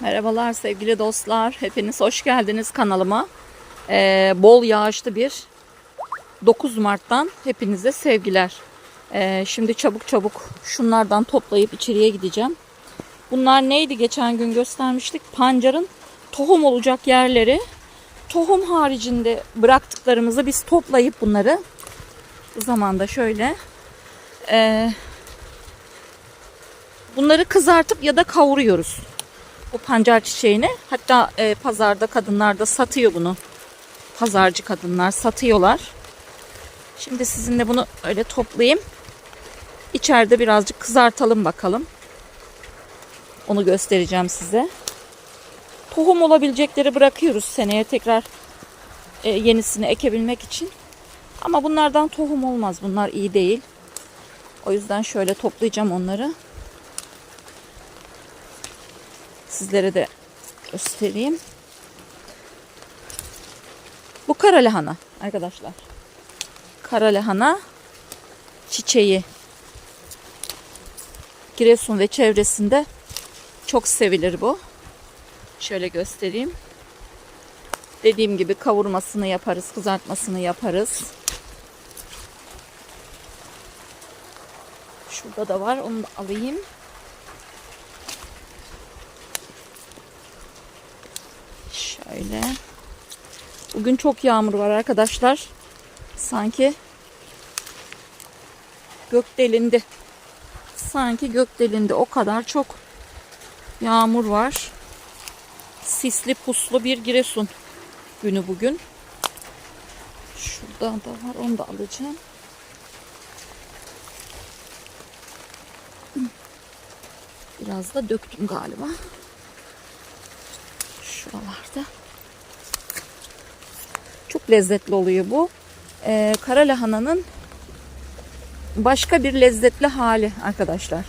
Merhabalar sevgili dostlar. Hepiniz hoş geldiniz kanalıma. Ee, bol yağışlı bir 9 Mart'tan hepinize sevgiler. Ee, şimdi çabuk çabuk şunlardan toplayıp içeriye gideceğim. Bunlar neydi geçen gün göstermiştik. Pancarın tohum olacak yerleri. Tohum haricinde bıraktıklarımızı biz toplayıp bunları bu zamanda şöyle e, bunları kızartıp ya da kavuruyoruz bu pancar çiçeğini. Hatta e, pazarda kadınlar da satıyor bunu. Pazarcı kadınlar satıyorlar. Şimdi sizinle bunu öyle toplayayım. İçeride birazcık kızartalım bakalım. Onu göstereceğim size. Tohum olabilecekleri bırakıyoruz seneye tekrar e, yenisini ekebilmek için. Ama bunlardan tohum olmaz. Bunlar iyi değil. O yüzden şöyle toplayacağım onları. Sizlere de göstereyim. Bu kara lahana arkadaşlar. Kara lahana çiçeği. Giresun ve çevresinde çok sevilir bu. Şöyle göstereyim. Dediğim gibi kavurmasını yaparız, kızartmasını yaparız. Şurada da var. Onu da alayım. Şöyle. Bugün çok yağmur var arkadaşlar. Sanki gök delindi. Sanki gök delindi. O kadar çok yağmur var. Sisli puslu bir Giresun günü bugün. Şurada da var. Onu da alacağım. Biraz da döktüm galiba. Şuralarda. Çok lezzetli oluyor bu. Ee, kara lahananın başka bir lezzetli hali arkadaşlar.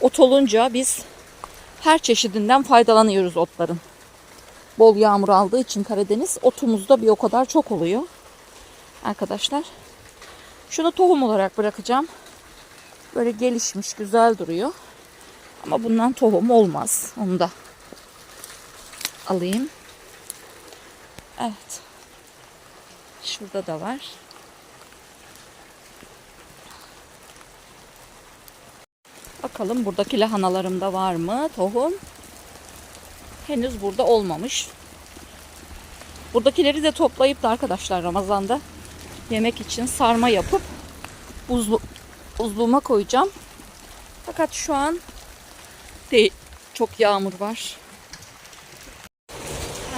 Ot olunca biz her çeşidinden faydalanıyoruz otların. Bol yağmur aldığı için Karadeniz otumuzda bir o kadar çok oluyor. Arkadaşlar. Şunu tohum olarak bırakacağım. Böyle gelişmiş, güzel duruyor. Ama bundan tohum olmaz. Onu da alayım. Evet. Şurada da var. Bakalım buradaki lahanalarımda var mı tohum? Henüz burada olmamış. Buradakileri de toplayıp da arkadaşlar Ramazan'da yemek için sarma yapıp buzlu, buzluğuma koyacağım. Fakat şu an değil. Çok yağmur var.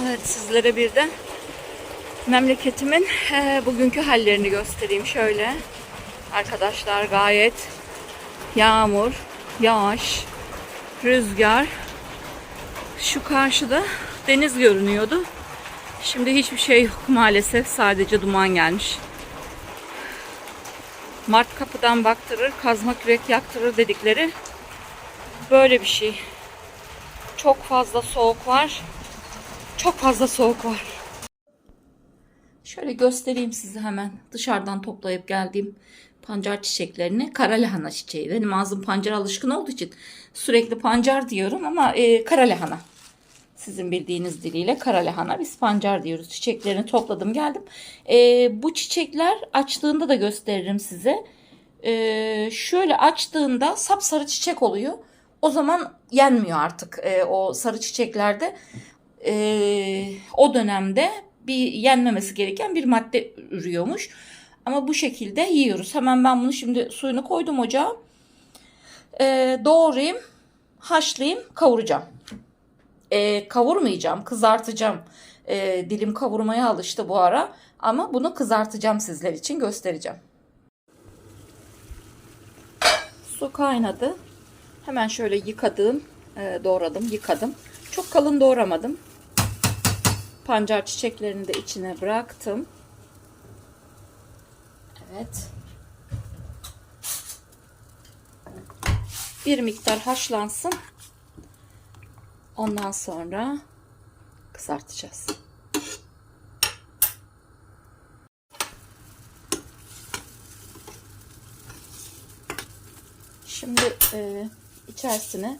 Evet sizlere bir de memleketimin e, bugünkü hallerini göstereyim şöyle. Arkadaşlar gayet yağmur, yağış, rüzgar. Şu karşıda deniz görünüyordu. Şimdi hiçbir şey yok maalesef. Sadece duman gelmiş. Mart kapıdan baktırır, kazma kürek yaktırır dedikleri böyle bir şey. Çok fazla soğuk var. Çok fazla soğuk var. Şöyle göstereyim size hemen. Dışarıdan toplayıp geldiğim pancar çiçeklerini. Kara lahana çiçeği. Benim ağzım pancar alışkın olduğu için sürekli pancar diyorum ama e, kara lahana. Sizin bildiğiniz diliyle kara lahana. Biz pancar diyoruz. Çiçeklerini topladım geldim. E, bu çiçekler açtığında da gösteririm size. E, şöyle açtığında sapsarı çiçek oluyor. O zaman yenmiyor artık e, o sarı çiçeklerde. E, o dönemde bir yenmemesi gereken bir madde ürüyormuş. Ama bu şekilde yiyoruz. Hemen ben bunu şimdi suyunu koydum ocağa. E, doğrayayım, haşlayayım, kavuracağım. E, kavurmayacağım, kızartacağım. E, dilim kavurmaya alıştı bu ara. Ama bunu kızartacağım sizler için göstereceğim. Su kaynadı. Hemen şöyle yıkadım, e, doğradım, yıkadım. Çok kalın doğramadım. Pancar çiçeklerini de içine bıraktım. Evet. Bir miktar haşlansın. Ondan sonra kızartacağız. Şimdi e, içerisine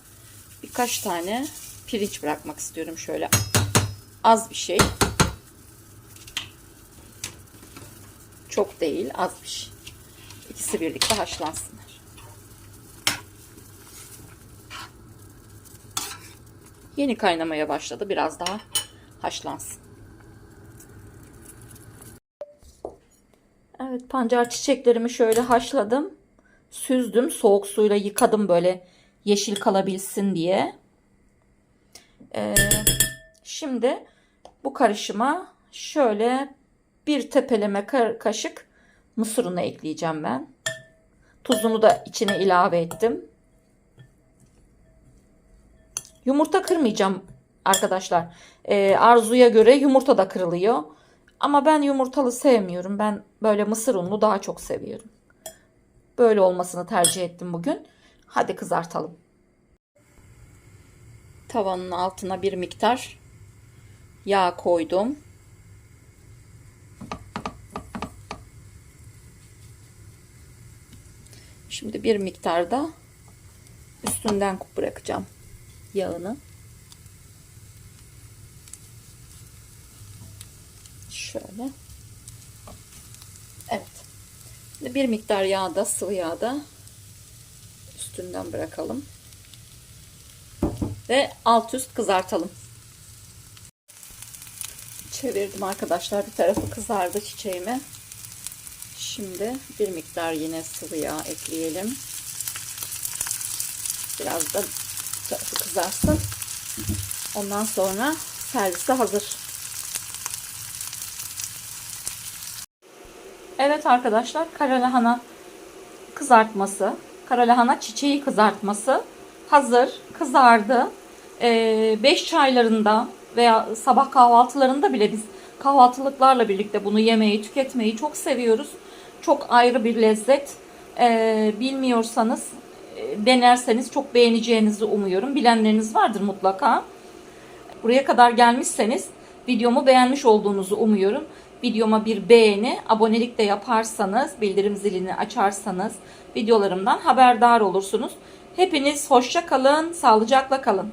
birkaç tane pirinç bırakmak istiyorum şöyle az bir şey. Çok değil, az bir şey. İkisi birlikte haşlansınlar. Yeni kaynamaya başladı. Biraz daha haşlansın. Evet, pancar çiçeklerimi şöyle haşladım. Süzdüm. Soğuk suyla yıkadım böyle yeşil kalabilsin diye. Ee, şimdi bu karışıma şöyle bir tepeleme ka- kaşık mısır unu ekleyeceğim ben. Tuzunu da içine ilave ettim. Yumurta kırmayacağım arkadaşlar. Ee, arzuya göre yumurta da kırılıyor. Ama ben yumurtalı sevmiyorum. Ben böyle mısır unlu daha çok seviyorum. Böyle olmasını tercih ettim bugün. Hadi kızartalım. Tavanın altına bir miktar yağ koydum. Şimdi bir miktar da üstünden bırakacağım yağını. Şöyle. Evet. Bir miktar yağ da sıvı yağ da üstünden bırakalım. Ve alt üst kızartalım. Çevirdim arkadaşlar. Bir tarafı kızardı çiçeğime. Şimdi bir miktar yine sıvı yağ ekleyelim. Biraz da tarafı kızarsın. Ondan sonra servise hazır. Evet arkadaşlar karalahana kızartması, karalahana çiçeği kızartması hazır, kızardı. 5 çaylarında veya sabah kahvaltılarında bile biz kahvaltılıklarla birlikte bunu yemeyi, tüketmeyi çok seviyoruz. Çok ayrı bir lezzet. Ee, bilmiyorsanız e, denerseniz çok beğeneceğinizi umuyorum. Bilenleriniz vardır mutlaka. Buraya kadar gelmişseniz videomu beğenmiş olduğunuzu umuyorum. Videoma bir beğeni, abonelik de yaparsanız, bildirim zilini açarsanız videolarımdan haberdar olursunuz. Hepiniz hoşça kalın, sağlıcakla kalın.